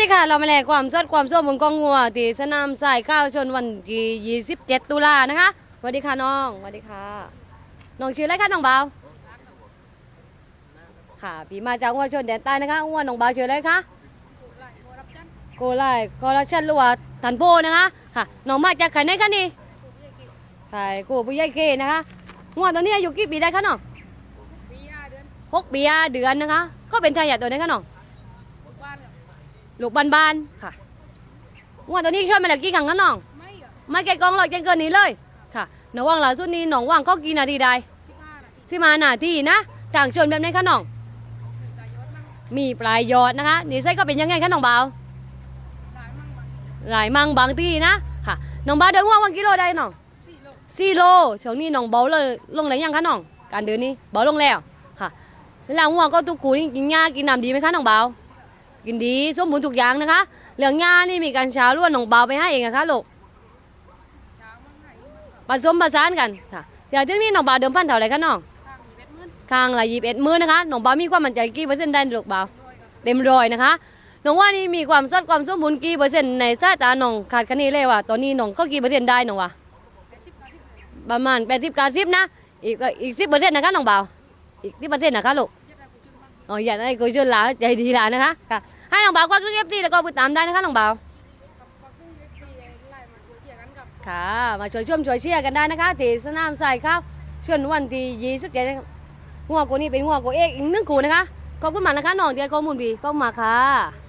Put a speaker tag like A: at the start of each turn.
A: ดีค่ะ เรามาแลกความสดความส้มบนกองงัวที่สนามสายข้าวชนวันที่27 ตุลานะคะสวัสดีค่ะน้องสวัสดีค่ะ น้องชื่ออะไรคะน้องเบาค่ะพี่มาจากวัวชนแดนใต้นะคะวัวน้องเบาชื่ออะไรคะโกไลโกลาชันหรือว่าทันโพนะคะค่ะน้องมาจากไข่ไหนคะนี่ไข่กูผู้ใหญ่เกนะคะงัวตัวนี้อายุกี่ปีได้คะน้องหกปีห้าเดือนนะคะ ก็เป็นทายาทตัวไหนคะน้อง ลูกบานๆค่ะงวดตัวนี้ช่วยมาแล้วกี่ครั้งคะน้อง
B: ไม่อะ
A: ไม่แกะกองหรอกแกงเกินนี้เลยค่ะน้องว่างล่าสุดนี้น้องว่างก็กี่นาทีได้
B: สิบห้านาที
A: สิมานาทีนะต่างชนแบบไหนคะน้อง
B: มีตายศมั่ง
A: มีปลายยอดนะคะนี่ไส้ก็เป็นยังไงคะน้องบ่าว
B: หลายมั่งมัน
A: หลายมั่งบางที่นะค่ะน้องบ่าวเดินว่างวันกิโลได้น้อง
B: สี่โล
A: สี่โลช่วงนี้น้องเบาเลยลงแรงยังคะน้อง การเดินนี้เบาลงแล้วค่ะเวลาง่วงก็ตุกกูนี่กินหญ้ากินน้ำดีไหมคะน้องบ่าว กินดีสมบูรณ์ทุกอย่างนะคะ เหลืองหญ้านี่มีการเช้าล้วนน้องเบาไปให้เองนะคะลูก
B: เช้ามั่งไหนมั่งกับ
A: ผสมผสานกันค่ะเดี๋ยวที่นี่น้องบาเดิมพันเท่าไรคะน้อง
B: ข้างมีเบ็ดมื่น
A: คางละยีบเอ็ดมือนะคะน้องบามีความมั่นใจกี่เปอร์เซ็นต์ได้ลูกบาเต็มร้อยนะคะน้องว่านี่มีความสดความสมบูรณ์กี่เปอร์เซ็นต์ในสายตาน้องขาดคะแนนเลยว่าตอนนี้น้องก็กี่เปอร์เซ็นต์ได้น้องว่า
B: แป
A: ระมาณแปดสิบเก้าสิบนะอีกอีกสิบเปอร์เซ็นต์นะคะน้องบาอีกสิบเปอร์เซ็นต์นะคะลูก
B: อ๋
A: ออย่าได้กุยจนหลาใจดีหลานะคะค่ะ ให้น้องบ่าวกวักลูกเอฟซีแล้วก็ติดตามได้นะคะน้องบ่าวค่ะ มาช่วยช่วยช่วยเชียร์กันได้นะคะที่สนามทรายข้าวชวนวันที่ยี่สิบเจ็ดหัวกูนี่เป็นหัวกูเอกอีกหนึ่งกูนะคะขอบคุณมากนะคะน้องที่ให้ข้อมูลดีขอบคุณมาค่ะ